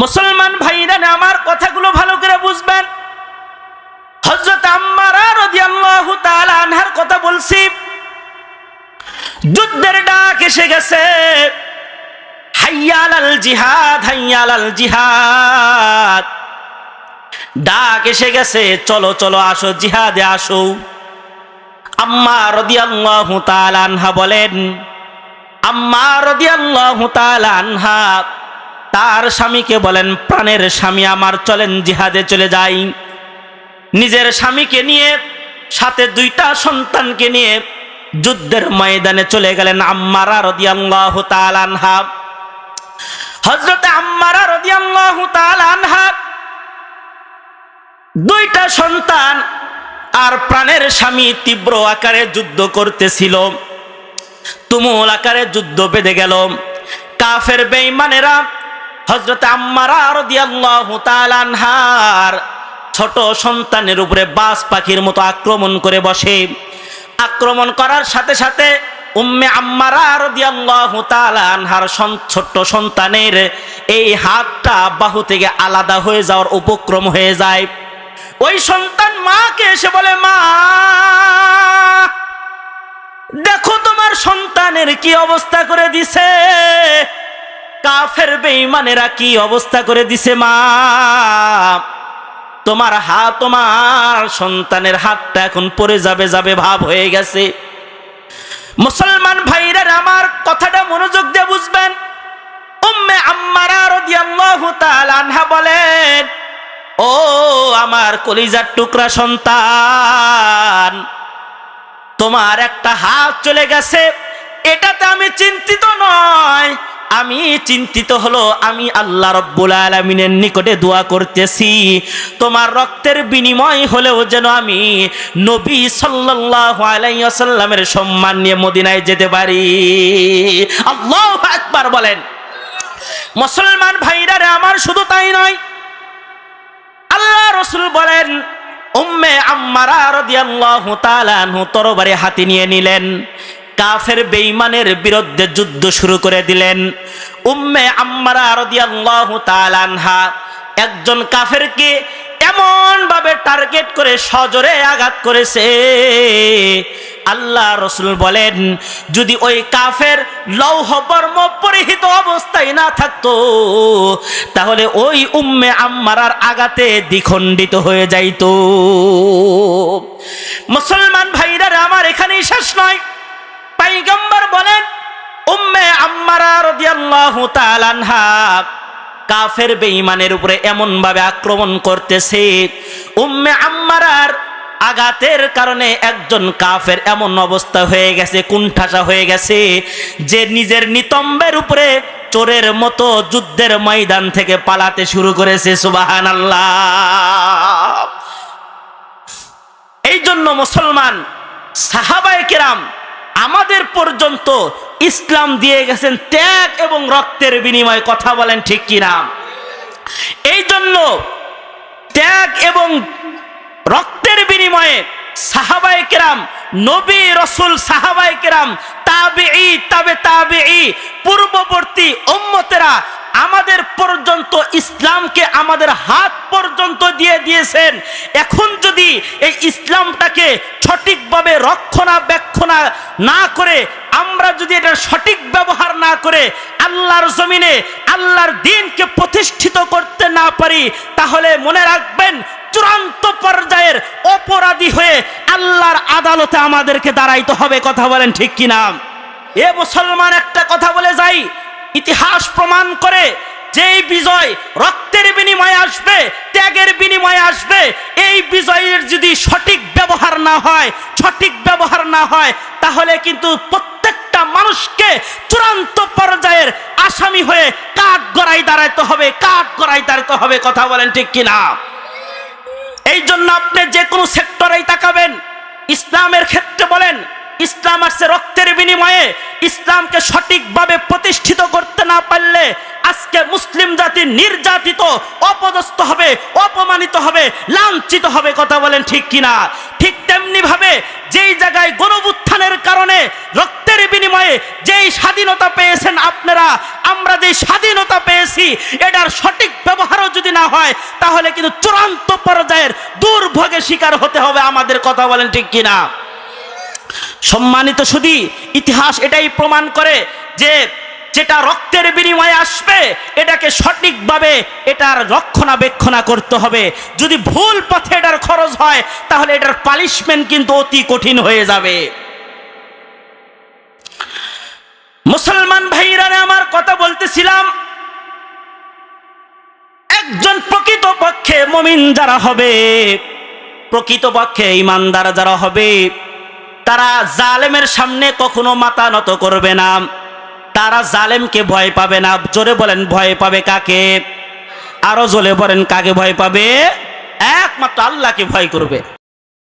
মুসলমান ভাইরা আমার কথাগুলো ভালো করে বুঝবেন। হজরত আনহার কথা বলছি। যুদ্ধের ডাক এসে গেছে। হাইয়ালাল জিহাদ হাইয়াল আল জিহাদ। ডাক এসে গেছে, চলো চলো, আসো, জিহাদে আসো। আম্মা রাদিয়াল্লাহু তাআলা আনহা বলেন, আম্মা রাদিয়াল্লাহু তাআলা আনহা তার স্বামীকে বলেন, প্রাণের স্বামী আমার, চলেন জিহাদে চলে যাই। নিজের স্বামীকে নিয়ে, সাথে দুইটা সন্তানকে নিয়ে যুদ্ধের ময়দানে চলে গেলেন আম্মারা রদিয়াল্লাহু হযরতে আম্মারা রদিয়াল্লাহু দুইটা সন্তান আর প্রাণের স্বামী তীব্র আকারে যুদ্ধ করতেছিল। তুমুল আকারে যুদ্ধ বেঁধে গেল। কাফের বেঈমানেরা হজরত আম্মারা রাদিয়াল্লাহু তাআলা ছোট সন্তানের উপরে বাস পাখির মতো আক্রমণ করে বসে। আক্রমণ করার সাথে সাথে উম্মে আম্মারা রাদিয়াল্লাহু তাআলা আনহার ছোট্ট সন্তানের এই হাতটা বাহু থেকে আলাদা হয়ে যাওয়ার উপক্রম হয়ে যায়। ওই সন্তান মাকে এসে বলে, মা, দেখো তোমার সন্তানের কি অবস্থা করে দিছে? কাফের বেঈমানেরা কি অবস্থা করে দিছে মা? তোমার হাত, তোমার সন্তানের হাতটা এখন পড়ে যাবে যাবে ভাব হয়ে গেছে। মুসলমান ভাইরা আমার কথাটা মনোযোগ দিয়ে বুঝবেন। উম্মে আম্মারা রাদিয়াল্লাহু তাআলা আনহা বলেন, ও আমার কলিজার টুকরা সন্তান, তোমার একটা হাত চলে গেছে। এটাতে আমি চিন্তিত নয় আমি চিন্তিত হলো, আমি আল্লাহ রব্বুল আলমিনের নিকটে দোয়া করতেছি। তোমার রক্তের বিনিময় হলেও যেন আমি নবী সাল্লাল্লাহু আলাইহি ওয়াসাল্লামের সম্মান নিয়ে মদিনায় যেতে পারি। আল্লাহু আকবার বলেন, মুসলমান ভাইরারে, আমার শুধু তাই নয়, আল্লাহ রসুল বলেন, উম্মে আম্মারা রাদিয়াল্লাহু তাআলা আনহু তরবারি হাতে নিয়ে নিলেন। কাফের বেঈমানের বিরুদ্ধে যুদ্ধ শুরু করে দিলেন। উম্মে আম্মারা রাদিয়াল্লাহু তাআলা আনহা একজন কাফেরকে এমন ভাবে টার্গেট করে সজোরে আঘাত করেছে। আল্লাহ রসুল বলেন, যদি ওই কাফের লৌহ বর্ম পরিহিত অবস্থায় না থাকতো, তাহলে ওই উম্মে আম্মারার আঘাতে দ্বিখণ্ডিত হয়ে যাইতো। মুসলমান ভাইরা আমার এখানেই শেষ নয়। পাইগম্বর বলেন, উম্মে আম্মারা রাদিয়াল্লাহু তাআলা আনহা কাফের বেঈমানের উপরে এমন ভাবে আক্রমণ করতেছে। উম্মে আম্মারার আঘাতের কারণে একজন কাফের এমন অবস্থা হয়ে গেছে, কুণ্ঠাসা হয়ে গেছে, যে নিজের নিতম্বের উপরে চোরের মতো যুদ্ধের ময়দান থেকে পালাতে শুরু করেছে সুবাহান আল্লাহ এই জন্য মুসলমান সাহাবায়ে কেরাম আমাদের পর্যন্ত ইসলাম দিয়ে গেছেন ত্যাগ এবং রক্তের বিনিময়ে কথা বলেন ঠিক কিনা? এই জন্য ত্যাগ এবং রক্তের বিনিময়ে সাহাবাই কেরাম, নবী রসুল সাহাবাই কেরাম তাবে তাবে তাবে পূর্ববর্তী উম্মতেরা আমাদের পর্যন্ত ইসলামকে আমাদের হাত পর্যন্ত দিয়ে দিয়েছেন। এখন যদি এই ইসলামটাকে সঠিকভাবে রক্ষণাবেক্ষণা না করে, আমরা যদি এটা সঠিক ব্যবহার না করে, আল্লাহর জমিনে আল্লাহর দিনকে প্রতিষ্ঠিত করতে না পারি, তাহলে মনে রাখবেন চূড়ান্ত পর্যায়ের অপরাধী হয়ে আল্লাহর আদালতে আমাদেরকে দাঁড়াইতে হবে, কথা বলেন ঠিক কিনা? এ মুসলমান একটা কথা বলে যাই ইতিহাস প্রমাণ করে যেই বিজয় রক্তের বিনিময়ে আসবে, ত্যাগের বিনিময়ে আসবে, এই বিজয়ের যদি সঠিক ব্যবহার না হয়, সঠিক ব্যবহার না হয়, তাহলে কিন্তু প্রত্যেকটা মানুষকে চূড়ান্ত পর্যায়ের আসামি হয়ে কাঠ গড়াই দাঁড়াইতে হবে কাঠ গড়াই দাঁড়াতে হবে, কথা বলেন ঠিক কিনা? এই জন্য আপনি যে কোনো সেক্টরেই তাকাবেন, ইসলামের ক্ষেত্রে বলেন ইসলাম আসছে রক্তের বিনিময়ে। ইসলামকে সঠিকভাবে প্রতিষ্ঠিত করতে না পারলে আজকে মুসলিম জাতি নির্যাতিত, অপদস্থ হবে, অপমানিত হবে, লাঞ্ছিত হবে, কথা বলেন ঠিক কিনা? ঠিক তেমনি ভাবে যেই জায়গায় গণবুত্থানের কারণে রক্তের বিনিময়ে যেই স্বাধীনতা পেয়েছেন আপনারা, আমরা যেই স্বাধীনতা পেয়েছি, এটার সঠিক ব্যবহারও যদি না হয়, তাহলে কিন্তু চূড়ান্ত পর্যায়ের দুর্ভোগে শিকার হতে হবে আমাদের, কথা বলেন ঠিক কিনা? সম্মানিত শুধু ইতিহাস এটাই প্রমাণ করে যে যেটা রক্তের বিনিময়ে আসবে, এটাকে সঠিকভাবে এটার রক্ষণাবেক্ষণা করতে হবে। যদি ভুল পথে এটার খরচ হয়, তাহলে এটার পালিশমেন্ট কিন্তু অতি কঠিন হয়ে যাবে। মুসলমান ভাইরা আমার কথা বলতেছিলাম, একজন প্রকৃত পক্ষে মমিন যারা হবে প্রকৃত পক্ষে ইমানদার যারা হবে তারা জালেমের সামনে কখনো মাতা নত করবে না। তারা জালেমকে ভয় পাবে না। জোরে বলেন, ভয় পাবে কাকে? আরও জোরে বলেন, কাকে ভয় পাবে? একমাত্র আল্লাহকে ভয় করবে।